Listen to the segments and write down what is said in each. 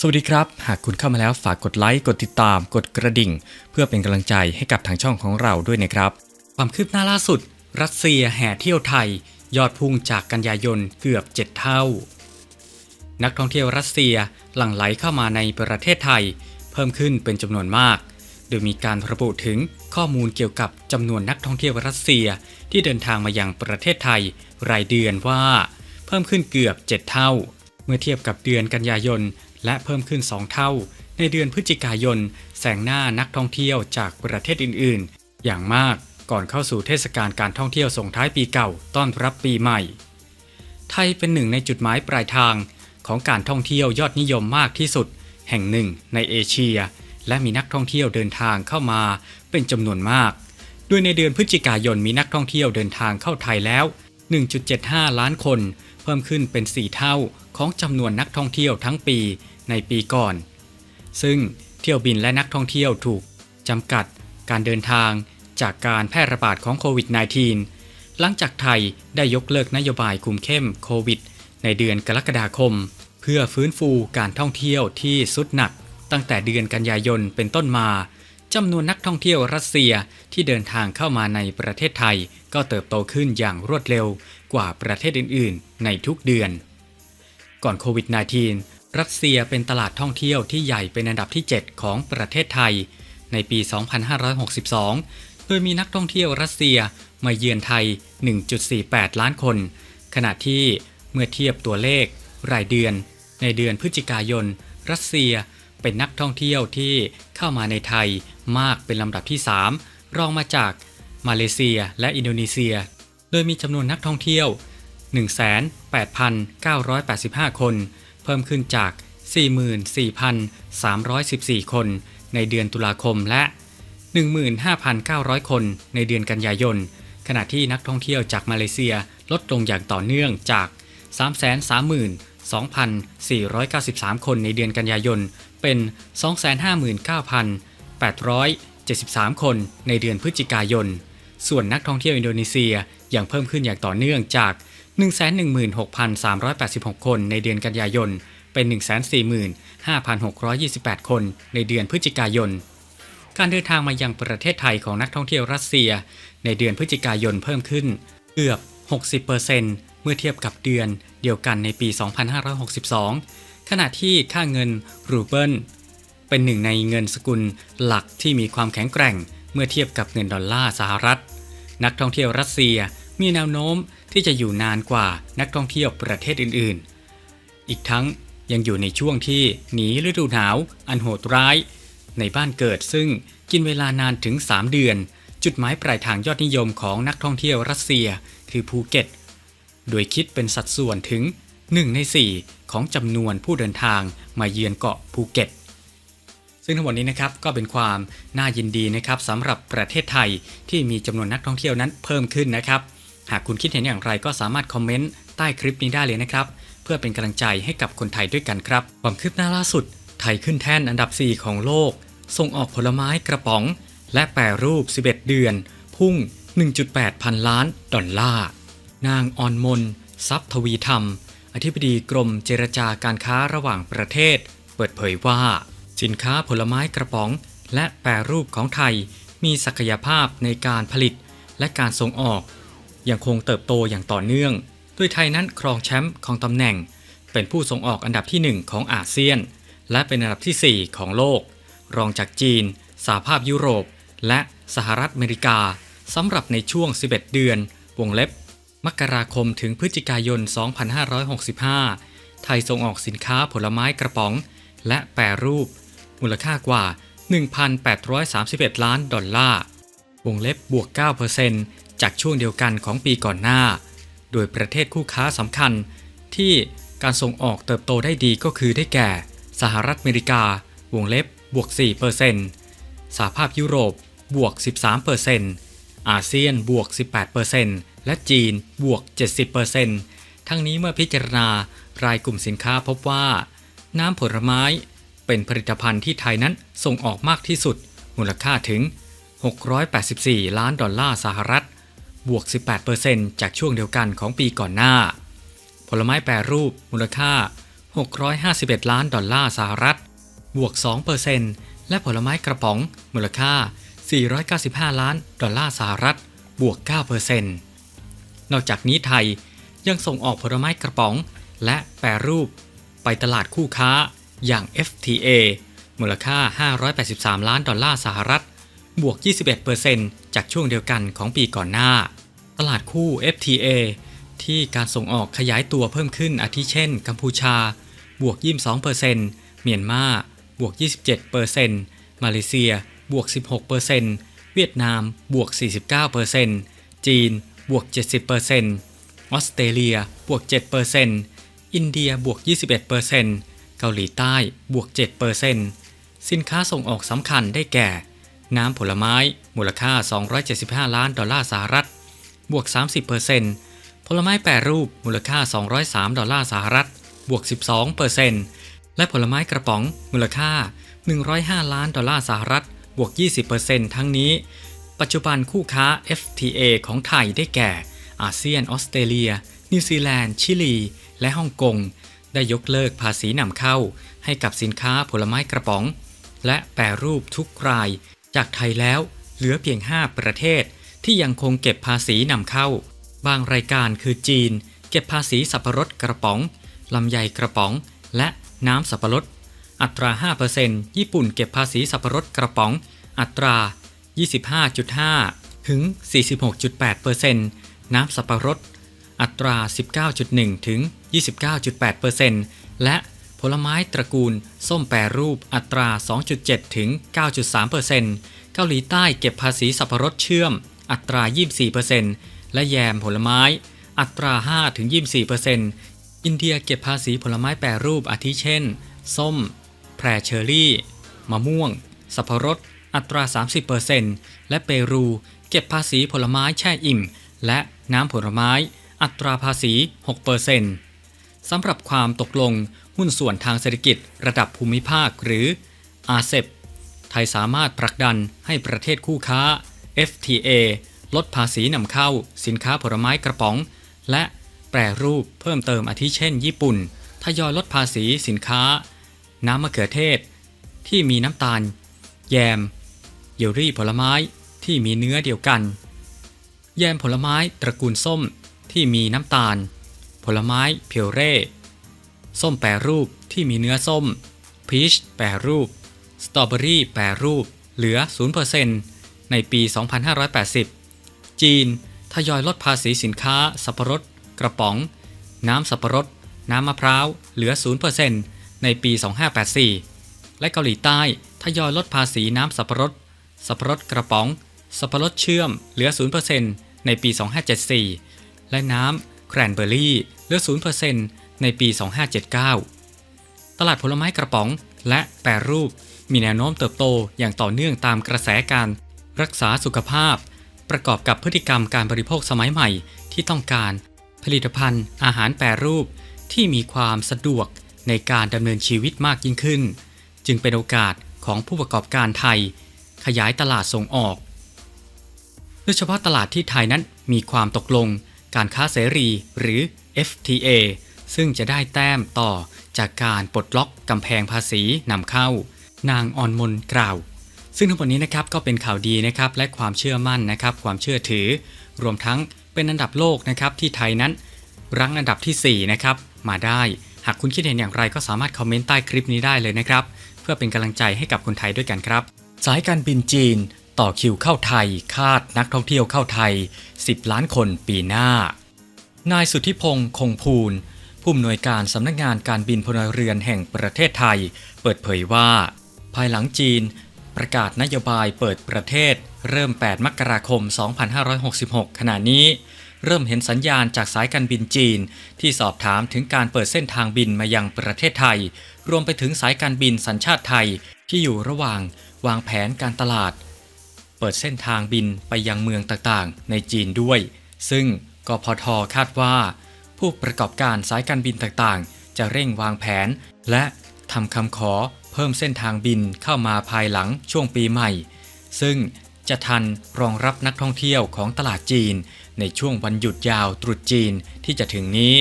สวัสดีครับ หากคุณเข้ามาแล้วฝากกดไลค์ กดติดตาม กดกระดิ่ง เพื่อเป็นกำลังใจให้กับทางช่องของเราด้วยนะครับ ความคืบหน้าล่าสุด รัสเซียแห่เที่ยวไทย ยอดพุ่งจากกันยายนเกือบ 7 เท่า นักท่องเที่ยวรัสเซียหลั่งไหลเข้ามาในประเทศไทย เพิ่มขึ้นเป็นจำนวนมาก โดยมีการระบุถึงข้อมูลเกี่ยวกับจำนวนนักท่องเที่ยวรัสเซียที่เดินทางมายังประเทศไทย รายเดือนว่า เพิ่มขึ้นเกือบ 7 เท่า เมื่อเทียบกับเดือนกันยายน และเพิ่มขึ้น 2 เท่า ในเดือนพฤศจิกายน แสงหน้านักท่องเที่ยวจากประเทศอื่น ๆ อย่างมากก่อนเข้าสู่เทศกาลการท่องเที่ยวส่งท้ายปีเก่าต้อนรับปีใหม่ ไทยเป็นหนึ่งในจุดหมายปลายทางของการท่องเที่ยวยอดนิยมมากที่สุด แห่งหนึ่งในเอเชีย และมีนักท่องเที่ยวเดินทางเข้ามาเป็นจำนวนมากโดยในเดือนพฤศจิกายนมีนักท่องเที่ยวเดินทางเข้าไทยแล้ว 1.75 ล้านคน พิ่มขึ้นเป็น 4 เท่าของจำนวนนักท่องเที่ยวทั้งปีในปีก่อน ซึ่งเที่ยวบินและนักท่องเที่ยวถูกจำกัดการเดินทางจากการแพร่ระบาดของโควิด -19 หลังจากไทยได้ยกเลิกนโยบายคุมเข้มโควิด ในเดือนกรกฎาคม เพื่อฟื้นฟูการท่องเที่ยวที่สุดหนักตั้งแต่เดือนกันยายนเป็นต้นมา จำนวนนักท่องเที่ยวรัสเซียที่เดินทางเข้ามาในประเทศไทย ก็เติบโตขึ้นอย่างรวดเร็วกว่าประเทศอื่น ๆ ในทุกเดือน ก่อนโควิด -19 รัสเซียเป็นตลาดท่องเที่ยวที่ใหญ่เป็นอันดับที่ 7 ของประเทศไทย ในปี 2562 โดยมีนักท่องเที่ยวรัสเซียมาเยือนไทย 1.48 ล้านคน ขณะที่เมื่อเทียบตัวเลขรายเดือน ในเดือนพฤศจิกายน รัสเซีย เป็นนักท่องเที่ยวที่เข้ามาในไทยมากเป็นลำดับที่ 3 รองมาจากมาเลเซียและอินโดนีเซีย โดยมีจำนวนนักท่องเที่ยว 18,985 คน เพิ่มขึ้นจาก 44,314 คน ในเดือนตุลาคมและ 15,900 คน ในเดือนกันยายน ขณะที่นักท่องเที่ยวจากมาเลเซียลดลงอย่างต่อเนื่องจาก 332,493 คนในเดือนกันยายน เป็น 259,873 คนในเดือนพฤศจิกายน ส่วนนักท่องเที่ยวอินโดนีเซียยังเพิ่มขึ้นอย่างต่อเนื่องจาก 116,386 คนในเดือนกันยายน เป็น 145,628 คนในเดือนพฤศจิกายน การเดินทางมายังประเทศไทยของนักท่องเที่ยวรัสเซีย ในเดือนพฤศจิกายนเพิ่มขึ้นเกือบ 60%เมื่อเทียบกับเดือนเดียวกันในปี 2562 ขณะที่ค่าเงินรูเบิลเป็นหนึ่งในเงินสกุลหลักที่มีความแข็งแกร่งเมื่อเทียบกับเงินดอลลาร์สหรัฐ นักท่องเที่ยวรัสเซียมีแนวโน้มที่จะอยู่นานกว่านักท่องเที่ยวประเทศอื่นๆ อีกทั้งยังอยู่ในช่วงที่หนีฤดูหนาวอันโหดร้าย ในบ้านเกิดซึ่งกินเวลานานถึง 3 เดือน จุดหมายปลายทางยอดนิยมของนักท่องเที่ยวรัสเซียคือภูเก็ต โดยคิดเป็นสัดส่วนถึง 1 ใน 4 ของจำนวนผู้เดินทางมาเยือนเกาะภูเก็ต ซึ่งทั้งหมดนี้นะครับก็เป็นความน่ายินดีนะครับสำหรับประเทศไทยที่มีจำนวนนักท่องเที่ยวนั้นเพิ่มขึ้นนะครับ หากคุณคิดเห็นอย่างไรก็สามารถคอมเมนต์ใต้คลิปนี้ได้เลยนะครับ เพื่อเป็นกำลังใจให้กับคนไทยด้วยกันครับ ความคืบหน้าล่าสุด ไทยขึ้นแท่นอันดับ 4 ของโลก ส่งออกผลไม้กระป๋อง และแปรรูป 11 เดือน พุ่ง 1.8 พันล้านดอลลาร์นางออนมน ทรัพย์ทวีธรรม อธิบดีกรมเจรจาการค้าระหว่างประเทศ เปิดเผยว่า สินค้าผลไม้กระป๋อง และแปรรูปของไทย มีศักยภาพในการผลิตและการส่งออก ยังคงเติบโตอย่างต่อเนื่องโดยไทยนั้นครองแชมป์ของตำแหน่ง เป็นผู้ส่งออกอันดับที่ 1 ของอาเซียน และเป็นอันดับที่ 4 ของโลก รองจากจีนสหภาพยุโรป และสหรัฐอเมริกาสำหรับในช่วง 11 เดือน วงเล็บ มกราคมถึงพฤศจิกายน 2565 ไทยส่งออกสินค้าผลไม้กระป๋อง และแปรรูป มูลค่ากว่า 1,831 ล้านดอลลาร์ วงเล็บบวก 9%จากช่วงเดียวกันของปีก่อนหน้า โดยประเทศคู่ค้าสำคัญ ที่การส่งออกเติบโตได้ดีก็คือได้แก่ สหรัฐอเมริกา วงเล็บบวก 4%สหภาพยุโรปบวก 13%อาเซียนบวก 18% และจีนบวก 70%ทั้งนี้เมื่อพิจารณารายกลุ่มสินค้าพบว่า น้ำผลไม้เป็นผลิตภัณฑ์ที่ไทยนั้นส่งออกมากที่สุด มูลค่าถึง 684 ล้านดอลลาร์สหรัฐ บวก 18%จากช่วงเดียวกันของปีก่อนหน้า ผลไม้แปรรูปมูลค่า 651 ล้านดอลลาร์สหรัฐ บวก 2%และผลไม้กระป๋องมูลค่า 495 ล้านดอลลาร์สหรัฐ บวก 9% นอกจากนี้ไทยยังส่งออกผลไม้กระป๋อง และแปรรูป ไปตลาดคู่ค้าอย่าง FTA มูลค่า 583 ล้านดอลลาร์สหรัฐ บวก 21%จากช่วงเดียวกันของปีก่อนหน้า ตลาดคู่ FTA ที่การส่งออกขยายตัวเพิ่มขึ้นอาทิเช่น กัมพูชา บวก 22%เมียนมา บวก 27%มาเลเซีย บวก 16%เวียดนาม บวก 49%จีน บวก 70%ออสเตรเลียบวก 7%อินเดียบวก 21%เกาหลีใต้บวก 7%สินค้าส่งออกสำคัญได้แก่ น้ำผลไม้มูลค่า 275 ล้านดอลลาร์สหรัฐ บวก 30%ผลไม้แปรรูปมูลค่า 203 ดอลลาร์สหรัฐ บวก 12%และผลไม้กระป๋องมูลค่า 105 ล้านดอลลาร์สหรัฐ บวก 20%ทั้งนี้ ปัจจุบันคู่ค้า FTA ของไทยได้แก่ อาเซียนออสเตรเลีย นิวซีแลนด์ ชิลี และฮ่องกง ได้ยกเลิกภาษีนำเข้า ให้กับสินค้าผลไม้กระป๋อง และแปรรูปทุกราย จากไทยแล้วเหลือเพียง 5 ประเทศ ที่ยังคงเก็บภาษีนำเข้า บางรายการคือจีน เก็บภาษีสับปะรดกระป๋องลำไยกระป๋อง และน้ำสับปะรดอัตรา 5%ญี่ปุ่นเก็บภาษีสับปะรดกระป๋อง อัตรา 25.5 ถึง 46.8%น้ำสับปะรด อัตรา 19.1 ถึง 29.8%และผลไม้ตระกูล ส้มแปรรูปอัตรา 2.7 ถึง 9.3%เกาหลีใต้เก็บภาษีสับปะรดเชื่อม อัตรา 24%และแยมผลไม้ อัตรา 5 ถึง 24%อินเดียเก็บภาษีผลไม้แปรรูปอาทิเช่น ส้ม แพรเชอร์รี่ มะม่วง สับปะรด อัตรา 30%และเปรูเก็บภาษีผลไม้แช่อิ่ม และน้ำผลไม้ อัตราภาษี 6%สำหรับความตกลงหุ้นส่วนทางเศรษฐกิจระดับภูมิภาคหรือ RCEP ไทยสามารถผลักดันให้ประเทศคู่ค้า FTA ลดภาษีนำเข้า สินค้าผลไม้กระป๋อง และแปรรูปเพิ่มเติมอาทิเช่น ญี่ปุ่นทยอยลดภาษีสินค้า น้ำมะเขือเทศ ที่มีน้ำตาล แยม เยลลี่ผลไม้ที่มีเนื้อเดียวกัน แยมผลไม้ตระกูลส้มที่มีน้ำตาล ผลไม้เพียวเร่ ส้มแปรรูปที่มีเนื้อส้ม พีชแปรรูป สตรอเบอรี่แปรรูป เหลือ 0%ในปี 2580 จีนทยอยลดภาษีสินค้า สับปะรด กระป๋อง น้ำสับปะรด น้ำมะพร้าว เหลือ 0%ในปี 2584 และเกาหลีใต้ทยอยลดภาษีน้ำสับปะรด สับปะรดกระป๋อง สับปะรดเชื่อมเหลือ 0%ในปี 2574 และน้ำแครนเบอร์รี่เหลือ 0%ในปี 2579 ตลาดผลไม้กระป๋องและแปรรูปมีแนวโน้มเติบโตอย่างต่อเนื่องตามกระแสการรักษาสุขภาพ ประกอบกับพฤติกรรมการบริโภคสมัยใหม่ที่ต้องการผลิตภัณฑ์อาหารแปรรูปที่มีความสะดวกในการดำเนินชีวิตมากยิ่งขึ้น จึงเป็นโอกาสของผู้ประกอบการไทย ขยายตลาดส่งออก โดยเฉพาะตลาดที่ไทยนั้นมีความตกลงการค้าเสรีหรือ FTA ซึ่งจะได้แต้มต่อจากการปลดล็อกกำแพงภาษีนำเข้า นางออนมนกล่าว ซึ่งทั้งหมดนี้นะครับก็เป็นข่าวดีนะครับและความเชื่อมั่นนะครับความเชื่อถือ รวมทั้งเป็นอันดับโลกนะครับที่ไทยนั้น รั้งอันดับทีสี่4 นะครับ มาได้ หากคุณคิดเห็นอย่างไรก็สามารถคอมเมนต์ใต้คลิปนี้ได้เลยนะครับ เพื่อเป็นกำลังใจให้กับคนไทยด้วยกันครับ สายการบินจีนต่อคิวเข้าไทย คาดนักท่องเที่ยวเข้าไทย 10 ล้านคนปีหน้า นายสุทธิพงศ์คงภูล ผู้อำนวยการสำนักงานการบินพลเรือนแห่งประเทศไทย เปิดเผยว่า ภายหลังจีน ประกาศนโยบายเปิดประเทศ เริ่ม 8 มกราคม 2566 ขณะนี้ เริ่มเห็นสัญญาณจากสายการบินจีน ที่สอบถามถึงการเปิดเส้นทางบินมายังประเทศไทย รวมไปถึงสายการบินสัญชาติไทยที่อยู่ระหว่าง วางแผนการตลาด เปิดเส้นทางบินไปยังเมืองต่างๆ ในจีนด้วย ซึ่งกพทคาดว่า ผู้ประกอบการสายการบินต่างๆ จะเร่งวางแผน และทำคำขอเพิ่มเส้นทางบินเข้ามาภายหลังช่วงปีใหม่ ซึ่งจะทันรองรับนักท่องเที่ยวของตลาดจีน ในช่วงวันหยุดยาวตรุษจีนที่จะถึงนี้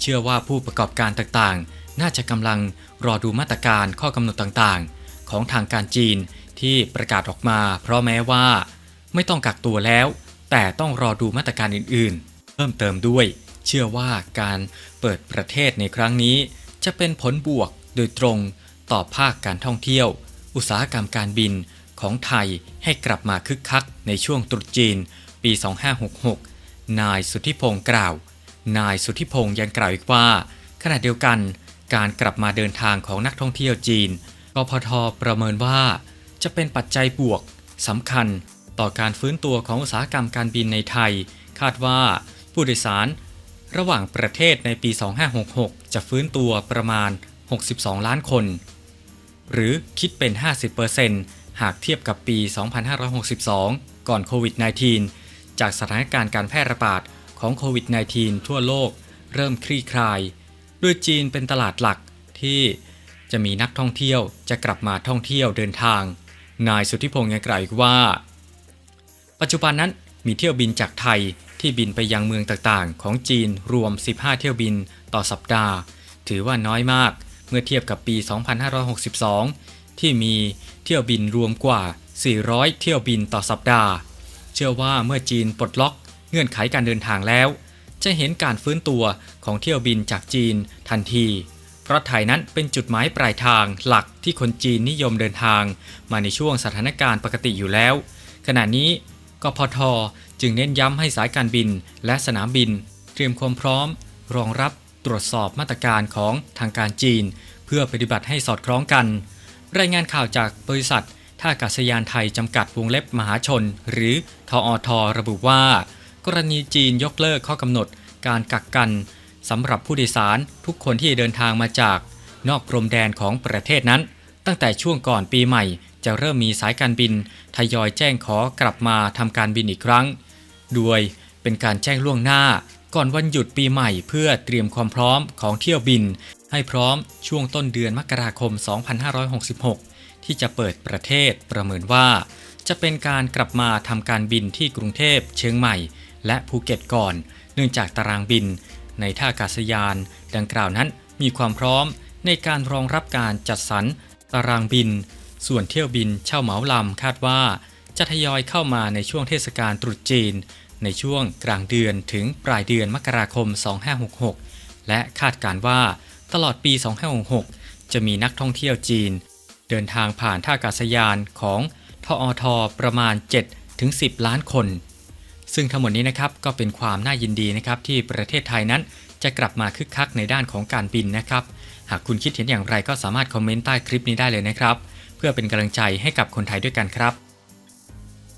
เชื่อว่าผู้ประกอบการต่างๆ น่าจะกำลังรอดูมาตรการข้อกำหนดต่างๆ ของทางการจีนที่ประกาศออกมาเพราะแม้ว่า ไม่ต้องกักตัวแล้ว แต่ต้องรอดูมาตรการอื่นๆ เพิ่มเติมด้วย เชื่อว่าการเปิดประเทศในครั้งนี้ จะเป็นผลบวกโดยตรงต่อภาคการท่องเที่ยว อุตสาหกรรมการบินของไทยให้กลับมาคึกคักในช่วงตรุษจีน ปี 2566 นายสุทธิพงศ์กล่าว นายสุทธิพงศ์ยังกล่าวอีกว่า ขณะเดียวกัน การกลับมาเดินทางของนักท่องเที่ยวจีน กพทประเมินว่า จะเป็นปัจจัยบวกสำคัญต่อการฟื้นตัวของอุตสาหกรรมการบินในไทย คาดว่าผู้โดยสาร ระหว่างประเทศในปี 2566 จะฟื้นตัวประมาณ 62 ล้านคน หรือคิดเป็น 50%หากเทียบกับปี 2562 ก่อนโควิด -19 จากสถานการณ์การแพร่ระบาดของโควิด -19 ทั่วโลกเริ่มคลี่คลายโดยจีนเป็นตลาดหลักที่ จะมีนักท่องเที่ยวจะกลับมาท่องเที่ยวเดินทาง นายสุทธิพงศ์ยังกล่าวอีกว่า ปัจจุบันนั้นมีเที่ยวบินจากไทยที่บินไปยังเมืองต่างๆ ของจีนรวม 15 เที่ยวบินต่อสัปดาห์ ถือว่าน้อยมากเมื่อเทียบกับปี 2562 ที่มีเที่ยวบินรวมกว่า 400 เที่ยวบินต่อสัปดาห์ เชื่อว่าเมื่อจีนปลดล็อกเงื่อนไขการเดินทางแล้ว จะเห็นการฟื้นตัวของเที่ยวบินจากจีนทันที ราะไทยนั้นเป็นจุดหมายปลายทางหลักที่คนจีนนิยมเดินทาง มาในช่วงสถานการณ์ปกติอยู่แล้ว ขณะนี้กพทจึงเน้นย้ำให้สายการบินและสนามบิน เตรียมความพร้อม รองรับตรวจสอบมาตรการของทางการจีน เพื่อปฏิบัติให้สอดคล้องกัน รายงานข่าวจากบริษัทท่าอากาศยานไทยจำกัดวงเล็บมหาชน หรือทออทระบุว่า กรณีจีนยกเลิกข้อกำหนด การกักกัน สำหรับผู้โดยสารทุกคนที่เดินทางมาจาก นอกพรมแดนของประเทศนั้น ตั้งแต่ช่วงก่อนปีใหม่ จะเริ่มมีสายการบิน ทยอยแจ้งขอกลับมาทำการบินอีกครั้ง โดยเป็นการแจ้งล่วงหน้า ก่อนวันหยุดปีใหม่เพื่อเตรียมความพร้อมของเที่ยวบิน ให้พร้อมช่วงต้นเดือนมกราคม 2566 ที่จะเปิดประเทศประเมินว่า จะเป็นการกลับมาทำการบินที่กรุงเทพเชียงใหม่ และภูเก็ตก่อน เนื่องจากตารางบิน ในท่าอากาศยาน ดังกล่าวนั้นมีความพร้อมในการรองรับการจัดสรรตารางบิน ส่วนเที่ยวบินเช่าเหมาลำคาดว่า จะทยอยเข้ามาในช่วงเทศกาลตรุษจีน ในช่วงกลางเดือนถึงปลายเดือนมกราคม 2566 และคาดการว่าตลอดปี 2566 จะมีนักท่องเที่ยวจีน เดินทางผ่านท่าอากาศยานของทออทประมาณ 7-10 ล้านคน ซึ่งทั้งหมดนี้นะครับก็เป็นความน่ายินดีนะครับที่ประเทศไทยนั้นจะกลับมาคึกคักในด้านของการบินนะครับ หากคุณคิดเห็นอย่างไรก็สามารถคอมเมนต์ใต้คลิปนี้ได้เลยนะครับ เพื่อเป็นกำลังใจให้กับคนไทยด้วยกันครับ